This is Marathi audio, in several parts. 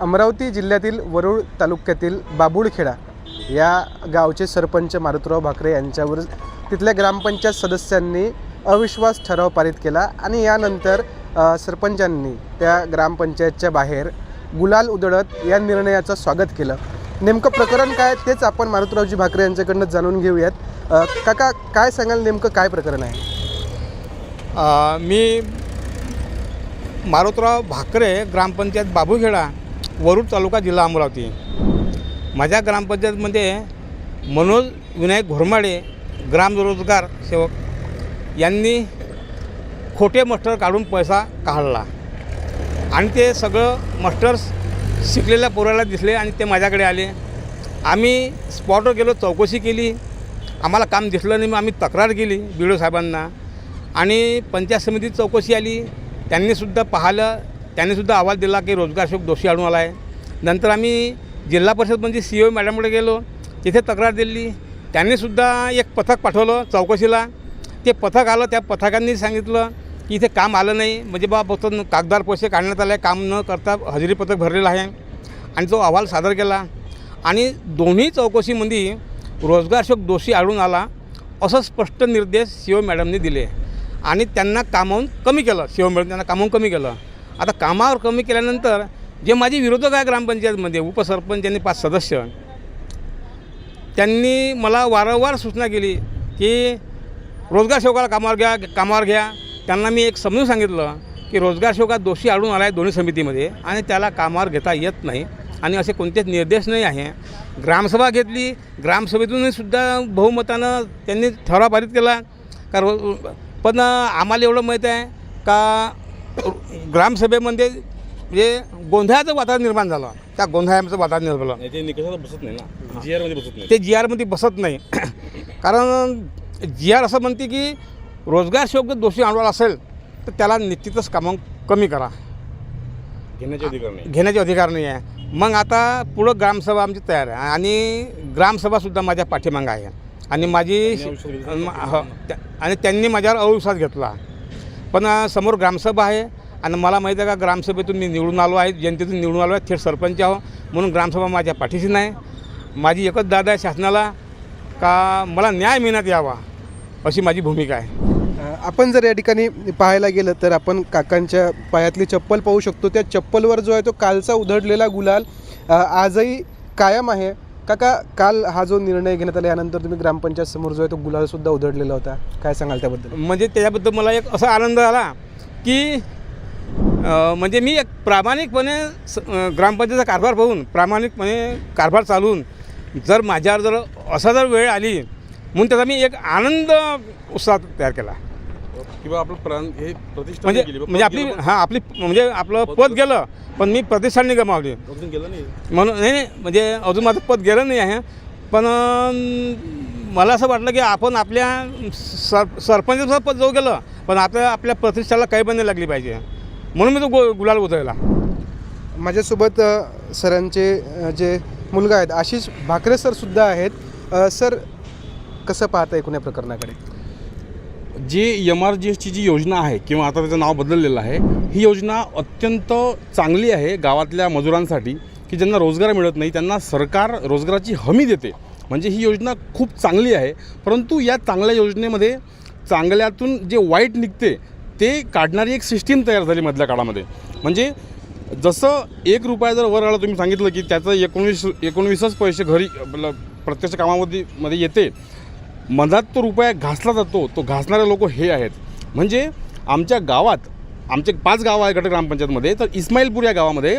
अमरावती जिल्ह्यातील वरुळ तालुक्यातील बाबुळखेडा या गावचे सरपंच मारुतराव भाकरे यांच्यावर तिथल्या ग्रामपंचायत सदस्यांनी अविश्वास ठराव पारित केला आणि यानंतर सरपंचांनी त्या ग्रामपंचायतच्या बाहेर गुलाल उधळत या निर्णयाचं स्वागत केलं. नेमकं प्रकरण काय तेच आपण मारुतरावजी भाकरे यांच्याकडनं जाणून घेऊयात. काका काय सांगाल नेमकं काय प्रकरण आहे? मी मारुतराव भाकरे ग्रामपंचायत बाबूखेडा वरुड तालुका जिल्हा अमरावती. माझ्या ग्रामपंचायतमध्ये मनोज विनायक घोरमाडे ग्रामरोजगार सेवक यांनी खोटे मस्टर काढून पैसा काढला. आणि ते सगळं मस्टर्स शिकलेल्या पोराला दिसले आणि ते माझ्याकडे आले. आम्ही स्पॉटवर गेलो चौकशी केली. आम्हाला काम दिसलं नाही मग आम्ही तक्रार केली बी डी ओ साहेबांना. आणि पंचायत समितीत चौकशी आली. त्यांनीसुद्धा पाहिलं त्यांनीसुद्धा अहवाल दिला की रोजगार शोक दोषी आढळून आला आहे नंतर आम्ही जिल्हा परिषदमध्ये सी ओ मॅडमकडे गेलो. तिथे तक्रार दिली. त्यांनीसुद्धा एक पथक पाठवलं चौकशीला. ते पथक आलं त्या पथकांनी सांगितलं की इथे काम आलं नाही. म्हणजे बा फक्त कागदार पैसे काढण्यात आले. काम न करता हजेरी पथक भरलेलं आहे. आणि तो अहवाल सादर केला. आणि दोन्ही चौकशीमध्ये रोजगारशोक दोषी आढळून आला असं स्पष्ट निर्देश सी ओ मॅडमने दिले. आणि त्यांना कामावून कमी केलं. सी ओ मॅडम त्यांना कामावून कमी केलं. आता कामावर कमी केल्यानंतर जे माझे विरोधक आहे ग्रामपंचायतमध्ये उपसरपंच आणि पाच सदस्य. त्यांनी मला वारंवार सूचना केली की रोजगार सेवकाला कामावर घ्या कामावर घ्या. त्यांना मी एक समजून सांगितलं की रोजगार सेवकात दोषी आढळून आला आहे दोन्ही समितीमध्ये आणि त्याला कामावर घेता येत नाही आणि असे कोणतेच निर्देश नाही आहे. ग्रामसभा घेतली ग्रामसभेतूनही सुद्धा बहुमतानं त्यांनी ठराव पारित केला. का रो पण आम्हाला एवढं माहीत आहे का ग्रामसभेमध्ये म्हणजे गोंधळाचं वातावरण निर्माण झालं. त्या गोंधळाचं वातावरण निर्माण झालं. ते निकषाला बसत नाही ना. जी आरमध्ये बसत नाही. ते जी आरमध्ये बसत नाही. कारण जी आर असं म्हणते की रोजगार शोक दोषी आणवाला असेल तर त्याला निश्चितच कामं कमी करा. घेण्याचे अधिकार नाही. घेण्याचे अधिकार नाही आहे. मग आता पुढं ग्रामसभा आमची तयार आहे. आणि ग्रामसभासुद्धा माझ्या पाठीमागं आहे. आणि माझी आणि त्यांनी माझ्यावर अविश्वास घेतला. पण समोर ग्रामसभा आहे आणि मला माहीत आहे का ग्रामसभेतून मी निवडून आलो आहे जनतेतून निवडून आलो आहे थेट सरपंच आहो म्हणून ग्रामसभा माझ्या पाठीशी नाही. माझी एकच दादा आहे शासनाला का मला न्याय मिळण्यात यावा अशी माझी भूमिका आहे. आपण जर या ठिकाणी पाहायला गेलं तर आपण काकांच्या पायातली चप्पल पाहू शकतो. त्या चप्पलवर जो आहे तो कालचा उधडलेला गुलाल आजही कायम आहे. काका काल हा जो निर्णय घेण्यात आला यानंतर तुम्ही ग्रामपंचायत समोर जो आहे तो गुलाल सुद्धा उधळलेला होता. काय सांगाल त्याबद्दल? म्हणजे त्याच्याबद्दल मला एक असा आनंद झाला की अ, म्हणजे मी एक प्रामाणिकपणे स ग्रामपंचायतीचा कारभार पाहून प्रामाणिकपणे कारभार चालवून जर माझ्यावर जर असा जर वेळ आली म्हणून त्याचा मी एक आनंद उत्साह तयार केला. किंवा आपलं प्राण हे प्रतिष्ठा म्हणजे नाही गेली. म्हणजे आपली हां आपली म्हणजे आपलं पद गेलं. पण मी प्रतिष्ठाननी गमावली. अजून गेलं नाही? म्हणून नाही नाही म्हणजे अजून माझं पद गेलं नाही आहे. पण अं, मला असं वाटलं की आपण आपल्या सर सरपंचाचं पद जाऊ गेलं पण आपल्या आपल्या प्रतिष्ठाला काही पण नाही लागली पाहिजे. म्हणून मी तो गु गुलाल उधळला. माझ्यासोबत अ, सरांचे अ, जे मुलगा आहेत आशिष भाकरे सर सुद्धा आहेत. अ, सर कसं पाहता एकूण या प्रकरणाकडे? जी एम आर जी एसची जी योजना आहे किंवा आता त्याचं नाव बदललेलं आहे ही योजना अत्यंत चांगली आहे गावातल्या मजुरांसाठी की ज्यांना रोजगार मिळत नाही त्यांना सरकार रोजगाराची हमी देते. म्हणजे ही योजना खूप चांगली आहे परंतु या चांगल्या योजनेमध्ये चांगल्यातून जे वाईट निघते ते काढणारी एक सिस्टीम तयार झाली मधल्या काळामध्ये. म्हणजे जसं एक रुपया जर वर आला तुम्ही सांगितलं की त्याचं एकोणवीस एकोणवीसच पैसे घरी प्रत्यक्ष कामामध्ये मध्ये येते मधात तो रुपया घासला जातो तो घासणारे लोक हे आहेत. म्हणजे आमच्या गावात आमचे पाच गावं आहे गट ग्रामपंचायतमध्ये तर इस्माईलपूर या गावामध्ये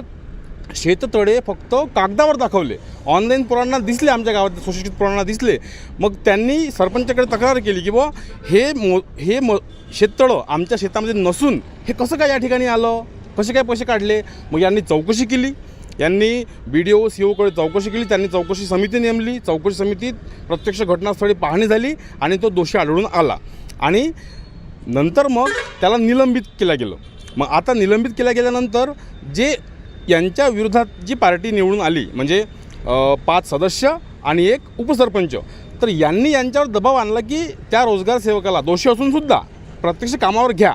शेततळे फक्त कागदावर दाखवले. ऑनलाईन पोरांना दिसले आमच्या गावात सुशिक्षित पुरांना दिसले. मग त्यांनी सरपंचाकडे तक्रार केली की बुवा हे मो हे म शेततळं आमच्या शेतामध्ये नसून हे कसं काय या ठिकाणी आलं? कसे काय पैसे काढले? मग यांनी चौकशी केली. त्यांनी बी डी ओ सी ओकडे चौकशी केली त्यांनी चौकशी समिती नेमली चौकशी समितीत प्रत्यक्ष घटनास्थळी पाहणी झाली आणि तो दोषी आढळून आला. आणि नंतर मग त्याला निलंबित केलं गेलं. मग आता निलंबित केल्या गेल्यानंतर जे यांच्या विरोधात जी पार्टी निवडून आली म्हणजे पाच सदस्य आणि एक उपसरपंच तर यांनी यांच्यावर दबाव आणला की त्या रोजगार सेवकाला दोषी असूनसुद्धा प्रत्यक्ष कामावर घ्या.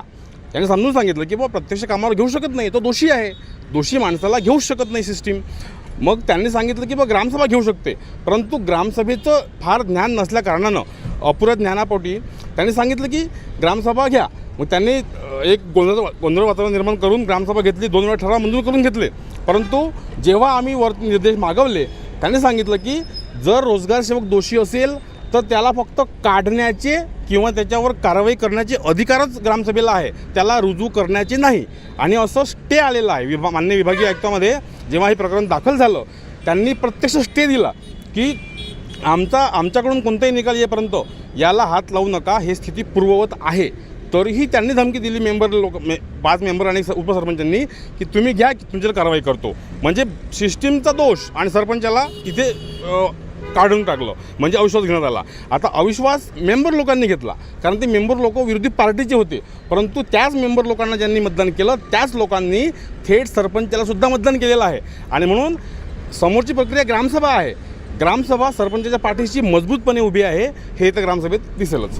त्यांनी समजून सांगितलं की बाबा प्रत्यक्ष कामावर घेऊ शकत नाही तो दोषी आहे. दोषी माणसाला घेऊ शकत नाही सिस्टीम मग त्यांनी सांगितलं की बा ग्रामसभा घेऊ शकते. परंतु ग्रामसभेचं फार ज्ञान नसल्या कारणानं अपुऱ्या ज्ञानापोटी त्यांनी सांगितलं की ग्रामसभा घ्या. मग त्यांनी एक गोंधळ गोंधळ वातावरण निर्माण करून ग्रामसभा घेतली दोन वेळा ठराव मंजूर करून घेतले. परंतु जेव्हा आम्ही वर निर्देश मागवले त्यांनी सांगितलं की जर रोजगार सेवक दोषी असेल तर त्याला फक्त काढण्याचे किंवा त्याच्यावर कारवाई करण्याचे अधिकारच ग्रामसभेला आहे. त्याला रुजू करण्याचे नाही. आणि असं स्टे आलेलं आहे. विभा मान्य विभागीय आयुक्तामध्ये जेव्हा हे प्रकरण दाखल झालं त्यांनी प्रत्यक्ष स्टे दिला की आमचा आमच्याकडून कोणताही निकाल येईपर्यंत याला हात लावू नका हे स्थिती पूर्ववत आहे. तरीही त्यांनी धमकी दिली मेंबर लोक मे पाच मेंबर आणि स- उपसरपंचांनी की तुम्ही घ्या की तुमच्यावर कारवाई करतो. म्हणजे सिस्टीमचा दोष आणि सरपंचाला इथे काढून टाकलं. म्हणजे अविश्वास घेण्यात आला. आता अविश्वास मेंबर लोकांनी घेतला. कारण ते मेंबर लोक विरोधी पार्टीचे होते. परंतु त्याच मेंबर लोकांना ज्यांनी मतदान केलं त्याच लोकांनी थेट सरपंचाला सुद्धा मतदान केलेलं आहे. आणि म्हणून समोरची प्रक्रिया ग्रामसभा आहे. ग्रामसभा सरपंचाच्या पाठीशी मजबूतपणे उभी आहे. हे तर ग्रामसभेत दिसेलच.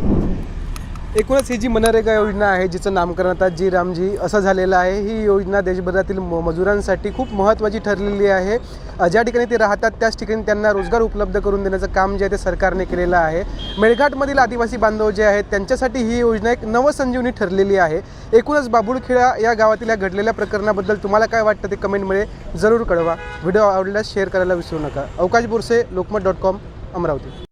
एकूणच ही जी मनरेगा योजना आहे जिचं नामकरण आता जी रामजी असं झालेलं आहे ही योजना देशभरातील म मजुरांसाठी खूप महत्त्वाची ठरलेली आहे. ज्या ठिकाणी ते राहतात त्याच ठिकाणी त्यांना रोजगार उपलब्ध करून देण्याचं काम जे आहे ते सरकारने केलेलं आहे. मेळघाटमधील आदिवासी बांधव जे आहेत त्यांच्यासाठी ही योजना एक नवसंजीवनी ठरलेली आहे. एकूणच बाबुळखेडा या गावातील या घडलेल्या प्रकरणाबद्दल तुम्हाला काय वाटतं ते कमेंटमध्ये जरूर कळवा. व्हिडिओ आवडल्यास शेअर करायला विसरू नका. Avkash Borse Lokmat dot com Amravati.